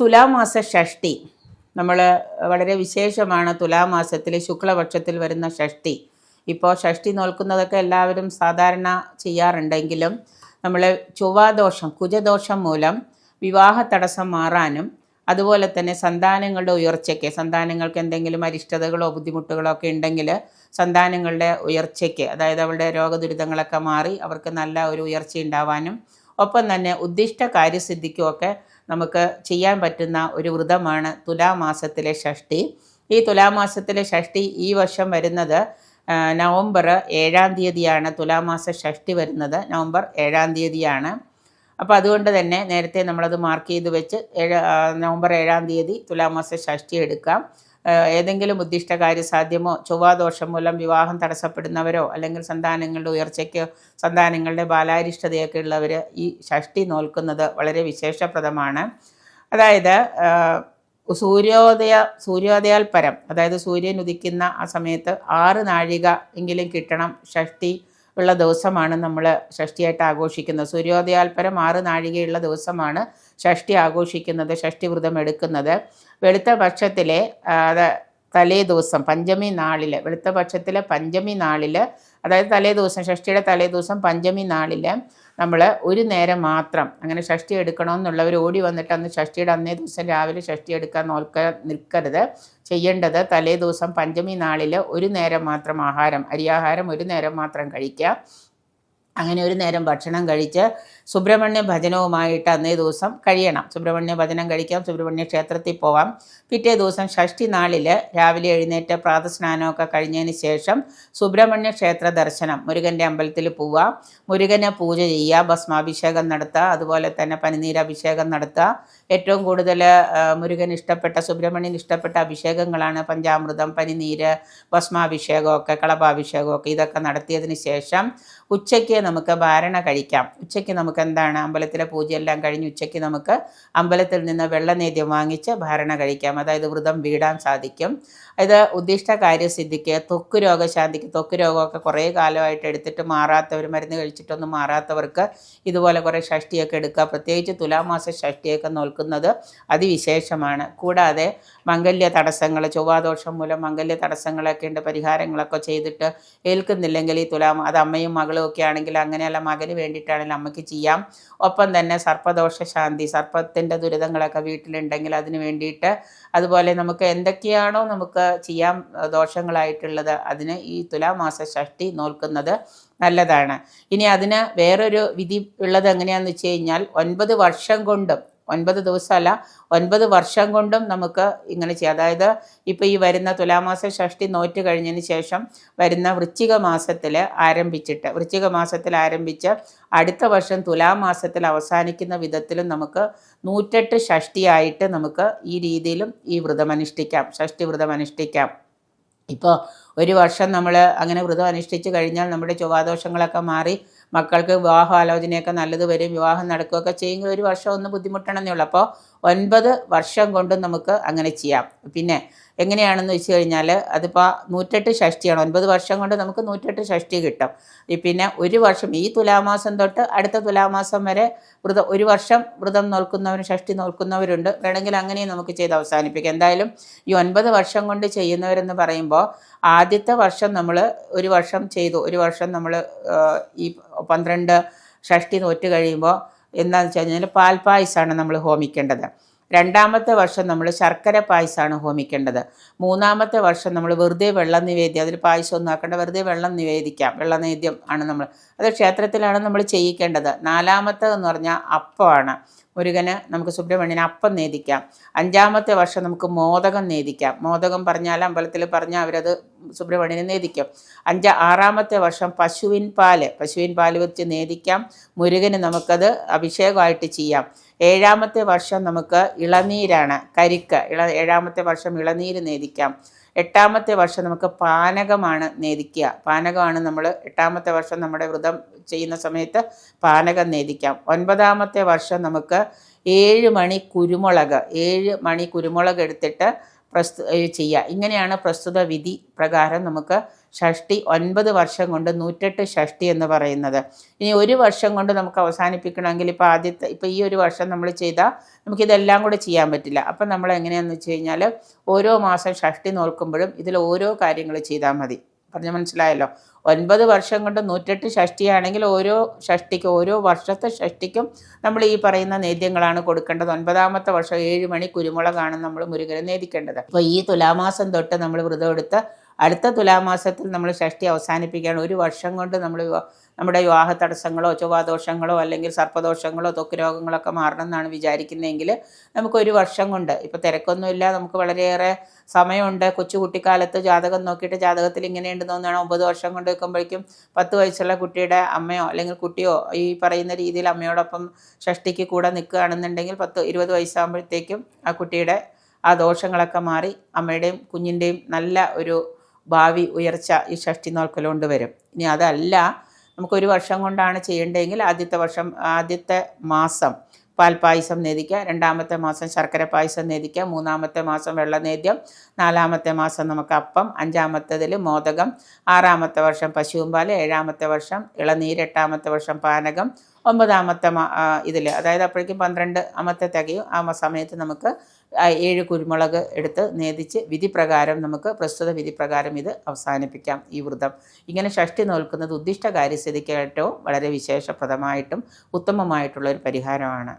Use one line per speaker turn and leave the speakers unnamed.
തുലാമാസ ഷഷ്ടി നമ്മൾ വളരെ വിശേഷമാണ് തുലാമാസത്തിൽ ശുക്ലപക്ഷത്തിൽ വരുന്ന ഷഷ്ടി. ഇപ്പോൾ ഷഷ്ടി നോൽക്കുന്നതൊക്കെ എല്ലാവരും സാധാരണ ചെയ്യാറുണ്ടെങ്കിലും നമ്മൾ ചൊവ്വാദോഷം കുജദോഷം മൂലം വിവാഹ തടസ്സം മാറാനും അതുപോലെ തന്നെ സന്താനങ്ങളുടെ ഉയർച്ചയ്ക്ക് സന്താനങ്ങൾക്ക് എന്തെങ്കിലും അരിഷ്ടതകളോ ബുദ്ധിമുട്ടുകളോ ഒക്കെ ഉണ്ടെങ്കിൽ സന്താനങ്ങളുടെ ഉയർച്ചയ്ക്ക് അതായത് അവളുടെ രോഗദുരിതങ്ങളൊക്കെ മാറി അവർക്ക് നല്ല ഒരു ഉയർച്ച ഉണ്ടാവാനും ഒപ്പം തന്നെ ഉദ്ദിഷ്ട കാര്യസിദ്ധിക്കുമൊക്കെ നമുക്ക് ചെയ്യാൻ പറ്റുന്ന ഒരു വ്രതമാണ് തുലാമാസത്തിലെ ഷഷ്ടി. ഈ തുലാമാസത്തിലെ ഷഷ്ടി ഈ വർഷം വരുന്നത് നവംബർ ഏഴാം തീയതിയാണ് തുലാമാസ ഷഷ്ടി വരുന്നത്. നവംബർ ഏഴാം തീയതിയാണ്. അപ്പോൾ അതുകൊണ്ട് തന്നെ നേരത്തെ നമ്മളത് മാർക്ക് ചെയ്ത് വെച്ച് ഏഴ് നവംബർ ഏഴാം തീയതി തുലാമാസ ഷഷ്ടി എടുക്കാം. ഏതെങ്കിലും ഉദ്ദിഷ്ട കാര്യസാധ്യമോ ചൊവ്വാദോഷം മൂലം വിവാഹം തടസ്സപ്പെടുന്നവരോ അല്ലെങ്കിൽ സന്താനങ്ങളുടെ ഉയർച്ചയ്ക്കോ സന്താനങ്ങളുടെ ബാലാരിഷ്ടതയൊക്കെ ഉള്ളവർ ഈ ഷഷ്ടി നോൽക്കുന്നത് വളരെ വിശേഷപ്രദമാണ്. അതായത് സൂര്യോദയ സൂര്യോദയാൽ പരം അതായത് സൂര്യൻ ഉദിക്കുന്ന ആ സമയത്ത് ആറ് നാഴിക എങ്കിലും കിട്ടണം ഷഷ്ടി ഉള്ള ദിവസമാണ് നമ്മൾ ഷഷ്ടിയായിട്ട് ആഘോഷിക്കുന്നത്. സൂര്യോദയാൽപരം ആറ് നാഴികയുള്ള ദിവസമാണ് ഷഷ്ടി ആഘോഷിക്കുന്നത് ഷഷ്ടി വ്രതം എടുക്കുന്നത്. വെളുത്ത പക്ഷത്തിലെ ആ, അത് തലേ ദിവസം പഞ്ചമി നാളിൽ വെളുത്തപക്ഷത്തിലെ പഞ്ചമി നാളിൽ അതായത് തലേ ദിവസം ഷഷ്ടിയുടെ തലേ ദിവസം പഞ്ചമി നാളിൽ നമ്മൾ ഒരു നേരം മാത്രം അങ്ങനെ ഷഷ്ടി എടുക്കണമെന്നുള്ളവർ ഓടി വന്നിട്ട് അന്ന് ഷഷ്ടിയുടെ അന്നേ ദിവസം രാവിലെ ഷഷ്ടി എടുക്കാൻ നോക്ക നിൽക്കരുത്. ചെയ്യേണ്ടത് തലേ ദിവസം പഞ്ചമി നാളിൽ ഒരു നേരം മാത്രം ആഹാരം അരിയാഹാരം ഒരു നേരം മാത്രം കഴിക്കുക. അങ്ങനെ ഒരു നേരം ഭക്ഷണം കഴിച്ച് സുബ്രഹ്മണ്യ ഭജനവുമായിട്ട് അന്നേ ദിവസം കഴിയണം. സുബ്രഹ്മണ്യ ഭജനം കഴിക്കാം. സുബ്രഹ്മണ്യ ക്ഷേത്രത്തിൽ പോവാം. പിറ്റേ ദിവസം ഷഷ്ടി നാളിൽ രാവിലെ എഴുന്നേറ്റ് പ്രാതസ്നാനമൊക്കെ കഴിഞ്ഞതിന് ശേഷം സുബ്രഹ്മണ്യ ക്ഷേത്ര ദർശനം. മുരുകന്റെ അമ്പലത്തിൽ പോവുക മുരുകനെ പൂജ ചെയ്യുക ഭസ്മാഭിഷേകം നടത്തുക അതുപോലെ തന്നെ പനിനീരഭിഷേകം നടത്തുക ഏറ്റവും കൂടുതൽ മുരുകൻ ഇഷ്ടപ്പെട്ട സുബ്രഹ്മണ്യൻ ഇഷ്ടപ്പെട്ട അഭിഷേകങ്ങളാണ് പഞ്ചാമൃതം പനിനീര് ഭസ്മാഭിഷേകമൊക്കെ കളഭാഭിഷേകമൊക്കെ ഇതൊക്കെ നടത്തിയതിന് ശേഷം ഉച്ചയ്ക്ക് നമുക്ക് ഭാരണ കഴിക്കാം. ഉച്ചയ്ക്ക് നമുക്ക് എന്താണ് അമ്പലത്തിലെ പൂജയെല്ലാം കഴിഞ്ഞ് ഉച്ചയ്ക്ക് നമുക്ക് അമ്പലത്തിൽ നിന്ന് വെള്ളനേദ്യം വാങ്ങിച്ച് ഭാരണ കഴിക്കാം. അതായത് വ്രതം വീടാൻ സാധിക്കും. ഇത് ഉദ്ദിഷ്ട കാര്യസിദ്ധിക്ക് ത്വക്ക് രോഗശാന്തിക്ക് ത്വക്ക് രോഗമൊക്കെ കുറേ കാലമായിട്ട് എടുത്തിട്ട് മാറാത്തവർ മരുന്ന് കഴിച്ചിട്ടൊന്നും മാറാത്തവർക്ക് ഇതുപോലെ കുറേ ഷഷ്ടിയൊക്കെ എടുക്കുക. പ്രത്യേകിച്ച് തുലാമാസ ഷഷ്ടിയൊക്കെ നോൽക്കുന്നത് അതിവിശേഷമാണ്. കൂടാതെ മംഗല്യ തടസ്സങ്ങൾ ചൊവ്വാദോഷം മൂലം മംഗല്യ തടസ്സങ്ങളൊക്കെ ഉണ്ട് പരിഹാരങ്ങളൊക്കെ ചെയ്തിട്ട് ഏൽക്കുന്നില്ലെങ്കിൽ ഈ തുലാ അത് അമ്മയും മകളും ഒക്കെ ആണെങ്കിൽ അങ്ങനെയല്ല മകന് വേണ്ടിയിട്ടാണെങ്കിൽ അമ്മയ്ക്ക് ചെയ്യാം. ഒപ്പം തന്നെ സർപ്പദോഷ ശാന്തി സർപ്പത്തിന്റെ ദുരിതങ്ങളൊക്കെ വീട്ടിലുണ്ടെങ്കിൽ അതിന് വേണ്ടിയിട്ട് അതുപോലെ നമുക്ക് എന്തൊക്കെയാണോ നമുക്ക് ചെയ്യാൻ ദോഷങ്ങളായിട്ടുള്ളത് അതിന് ഈ തുലാമാസ ഷഷ്ടി നോൽക്കുന്നത് നല്ലതാണ്. ഇനി അതിന് വേറൊരു വിധി ഉള്ളത് എങ്ങനെയാണെന്ന് വെച്ച് കഴിഞ്ഞാൽ ഒൻപത് വർഷം കൊണ്ടും ഒൻപത് ദിവസമല്ല ഒൻപത് വർഷം കൊണ്ടും നമുക്ക് ഇങ്ങനെ ചെയ്യാം. അതായത് ഇപ്പോൾ ഈ വരുന്ന തുലാമാസ ഷഷ്ടി നോറ്റ് കഴിഞ്ഞതിന് ശേഷം വരുന്ന വൃശ്ചിക മാസത്തിൽ ആരംഭിച്ചിട്ട് വൃശ്ചിക മാസത്തിൽ ആരംഭിച്ച് അടുത്ത വർഷം തുലാമാസത്തിൽ അവസാനിക്കുന്ന വിധത്തിലും നമുക്ക് നൂറ്റെട്ട് ഷഷ്ടിയായിട്ട് നമുക്ക് ഈ രീതിയിലും ഈ വ്രതം അനുഷ്ഠിക്കാം ഷഷ്ടി വ്രതം അനുഷ്ഠിക്കാം. ഇപ്പോൾ ഒരു വർഷം നമ്മൾ അങ്ങനെ വ്രതം അനുഷ്ഠിച്ച് കഴിഞ്ഞാൽ നമ്മുടെ ചൊവ്വാദോഷങ്ങളൊക്കെ മാറി മക്കൾക്ക് വിവാഹ ആലോചനയൊക്കെ നല്ലത് വരും വിവാഹം നടക്കുകയൊക്കെ ചെയ്യുമെങ്കിൽ ഒരു വർഷം ഒന്ന് ബുദ്ധിമുട്ടണമെന്നേ ഉള്ളൂ. അപ്പോൾ ഒൻപത് വർഷം കൊണ്ടും നമുക്ക് അങ്ങനെ ചെയ്യാം. പിന്നെ എങ്ങനെയാണെന്ന് വെച്ച് കഴിഞ്ഞാൽ അതിപ്പോൾ നൂറ്റെട്ട് ഷഷ്ടിയാണ്. ഒൻപത് വർഷം കൊണ്ട് നമുക്ക് നൂറ്റെട്ട് ഷഷ്ടി കിട്ടും. പിന്നെ ഒരു വർഷം ഈ തുലാമാസം തൊട്ട് അടുത്ത തുലാമാസം വരെ വ്രതം ഒരു വർഷം വ്രതം നോൽക്കുന്നവരും ഷഷ്ടി നോൽക്കുന്നവരുണ്ട്. വേണമെങ്കിൽ അങ്ങനെയും നമുക്ക് ചെയ്ത് അവസാനിപ്പിക്കാം. എന്തായാലും ഈ ഒൻപത് വർഷം കൊണ്ട് ചെയ്യുന്നവരെന്ന് പറയുമ്പോൾ ആദ്യത്തെ വർഷം നമ്മൾ ഒരു വർഷം ചെയ്തു. ഒരു വർഷം നമ്മൾ ഈ പന്ത്രണ്ട് ഷഷ്ടി നോറ്റ് കഴിയുമ്പോൾ എന്താണെന്ന് വെച്ച് കഴിഞ്ഞാൽ പാൽപ്പായസമാണ് നമ്മൾ ഹോമിക്കേണ്ടത്. രണ്ടാമത്തെ വർഷം നമ്മൾ ശർക്കര പായസമാണ് ഹോമിക്കേണ്ടത്. മൂന്നാമത്തെ വർഷം നമ്മൾ വെറുതെ വെള്ളം നിവേദ്യം അതിൽ പായസം ഒന്നും ആക്കേണ്ട വെറുതെ വെള്ളം നിവേദിക്കാം. വെള്ളനേദ്യം ആണ് നമ്മൾ. അത് ക്ഷേത്രത്തിലാണ് നമ്മൾ ചെയ്യിക്കേണ്ടത്. നാലാമത്തെ എന്ന് പറഞ്ഞാൽ അപ്പമാണ്. മുരുകന് നമുക്ക് സുബ്രഹ്മണ്യന് അപ്പം നേദിക്കാം. അഞ്ചാമത്തെ വർഷം നമുക്ക് മോദകം നേദിക്കാം. മോദകം പറഞ്ഞാൽ അമ്പലത്തിൽ പറഞ്ഞാൽ അവരത് സുബ്രഹ്മണ്യന് നേദിക്കും. അഞ്ച ആറാമത്തെ വർഷം പശുവിൻ പാൽ. പശുവിൻ പാൽ വെച്ച് നേദിക്കാം. മുരുകന് നമുക്കത് അഭിഷേകമായിട്ട് ചെയ്യാം. ഏഴാമത്തെ വർഷം നമുക്ക് ഇളനീരാണ്. കരിക്ക്. ഇള ഏഴാമത്തെ വർഷം ഇളനീര് നേദിക്കാം. എട്ടാമത്തെ വർഷം നമുക്ക് പാനകമാണ് നേദിക്കുക. പാനകമാണ് നമ്മൾ എട്ടാമത്തെ വർഷം നമ്മുടെ വ്രതം ചെയ്യുന്ന സമയത്ത് പാനകം നേദിക്കാം. ഒൻപതാമത്തെ വർഷം നമുക്ക് ഏഴ് മണി കുരുമുളക് ഏഴ് മണി കുരുമുളക് എടുത്തിട്ട് പ്രസ്തു ചെയ്യുക. ഇങ്ങനെയാണ് പ്രസ്തുത വിധി പ്രകാരം നമുക്ക് ഷഷ്ടി ഒൻപത് വർഷം കൊണ്ട് നൂറ്റെട്ട് ഷഷ്ടി എന്ന് പറയുന്നത്. ഇനി ഒരു വർഷം കൊണ്ട് നമുക്ക് അവസാനിപ്പിക്കണമെങ്കിൽ ഇപ്പോൾ ആദ്യത്തെ ഇപ്പോൾ ഈ ഒരു വർഷം നമ്മൾ ചെയ്താൽ നമുക്കിതെല്ലാം കൂടെ ചെയ്യാൻ പറ്റില്ല. അപ്പം നമ്മൾ എങ്ങനെയാണെന്ന് വെച്ച് കഴിഞ്ഞാൽ ഓരോ മാസം ഷഷ്ടി നോക്കുമ്പോഴും ഇതിൽ ഓരോ കാര്യങ്ങൾ ചെയ്താൽ മതി. പറഞ്ഞ മനസ്സിലായല്ലോ? ഒൻപത് വർഷം കൊണ്ട് നൂറ്റെട്ട് ഷഷ്ടിയാണെങ്കിൽ ഓരോ ഷഷ്ടിക്കും ഓരോ വർഷത്തെ ഷഷ്ടിക്കും നമ്മൾ ഈ പറയുന്ന നേദ്യങ്ങളാണ് കൊടുക്കേണ്ടത്. ഒൻപതാമത്തെ വർഷം ഏഴ് മണി കുരുമുളകാണ് നമ്മൾ മുരുകനെ നേദിക്കേണ്ടത്. അപ്പോൾ ഈ തുലാമാസം തൊട്ട് നമ്മൾ വ്രതം എടുത്ത് അടുത്ത തുലാമാസത്തിൽ നമ്മൾ ഷഷ്ടി അവസാനിപ്പിക്കുകയാണ്. ഒരു വർഷം കൊണ്ട് നമ്മൾ നമ്മുടെ വിവാഹ തടസ്സങ്ങളോ ചൊവ്വാദോഷങ്ങളോ അല്ലെങ്കിൽ സർപ്പദോഷങ്ങളോ തൊക്ക് രോഗങ്ങളൊക്കെ മാറണം എന്നാണ് വിചാരിക്കുന്നതെങ്കിൽ നമുക്ക് ഒരു വർഷം കൊണ്ട് ഇപ്പോൾ തിരക്കൊന്നുമില്ല നമുക്ക് വളരെയേറെ സമയമുണ്ട്. കൊച്ചു കുട്ടിക്കാലത്ത് ജാതകം നോക്കിയിട്ട് ജാതകത്തിൽ ഇങ്ങനെയുണ്ടെന്ന് തോന്നുകയാണ് ഒമ്പത് വർഷം കൊണ്ട് വെക്കുമ്പോഴേക്കും പത്ത് വയസ്സുള്ള കുട്ടിയുടെ അമ്മയോ അല്ലെങ്കിൽ കുട്ടിയോ ഈ പറയുന്ന രീതിയിൽ അമ്മയോടൊപ്പം ഷഷ്ടിക്ക് കൂടെ നിൽക്കുകയാണെന്നുണ്ടെങ്കിൽ പത്ത് ഇരുപത് വയസ്സാകുമ്പോഴത്തേക്കും ആ കുട്ടിയുടെ ആ ദോഷങ്ങളൊക്കെ മാറി അമ്മയുടെയും കുഞ്ഞിന്റെയും നല്ല ഒരു ഭാവി ഉയർച്ച ഈ ഷഷ്ടി നോൽക്കലുകൊണ്ട് വരും. ഇനി അതല്ല നമുക്കൊരു വർഷം കൊണ്ടാണ് ചെയ്യേണ്ടതെങ്കിൽ ആദ്യത്തെ വർഷം ആദ്യത്തെ മാസം പാൽപ്പായസം നേദിക്കുക രണ്ടാമത്തെ മാസം ശർക്കര പായസം നേദിക്കുക മൂന്നാമത്തെ മാസം വെള്ളനേദ്യം നാലാമത്തെ മാസം നമുക്ക് അപ്പം അഞ്ചാമത്തേതിൽ മോദകം ആറാമത്തെ വർഷം പശുവും ഏഴാമത്തെ വർഷം ഇളനീര് എട്ടാമത്തെ വർഷം പാനകം ഒമ്പതാമത്തെ ഇതിൽ അതായത് അപ്പോഴേക്കും പന്ത്രണ്ട് അമത്തെ തികയും ആ സമയത്ത് നമുക്ക് ഏഴ് കുരുമുളക് എടുത്ത് നേതിച്ച് വിധി പ്രകാരം നമുക്ക് പ്രസ്തുത വിധി പ്രകാരം ഇത് അവസാനിപ്പിക്കാം ഈ വ്രതം. ഇങ്ങനെ ഷഷ്ടി നോൽക്കുന്നത് ഉദ്ദിഷ്ട കാര്യസ്ഥിതിക്കേറ്റവും വളരെ വിശേഷപ്രദമായിട്ടും ഉത്തമമായിട്ടുള്ള ഒരു പരിഹാരമാണ്.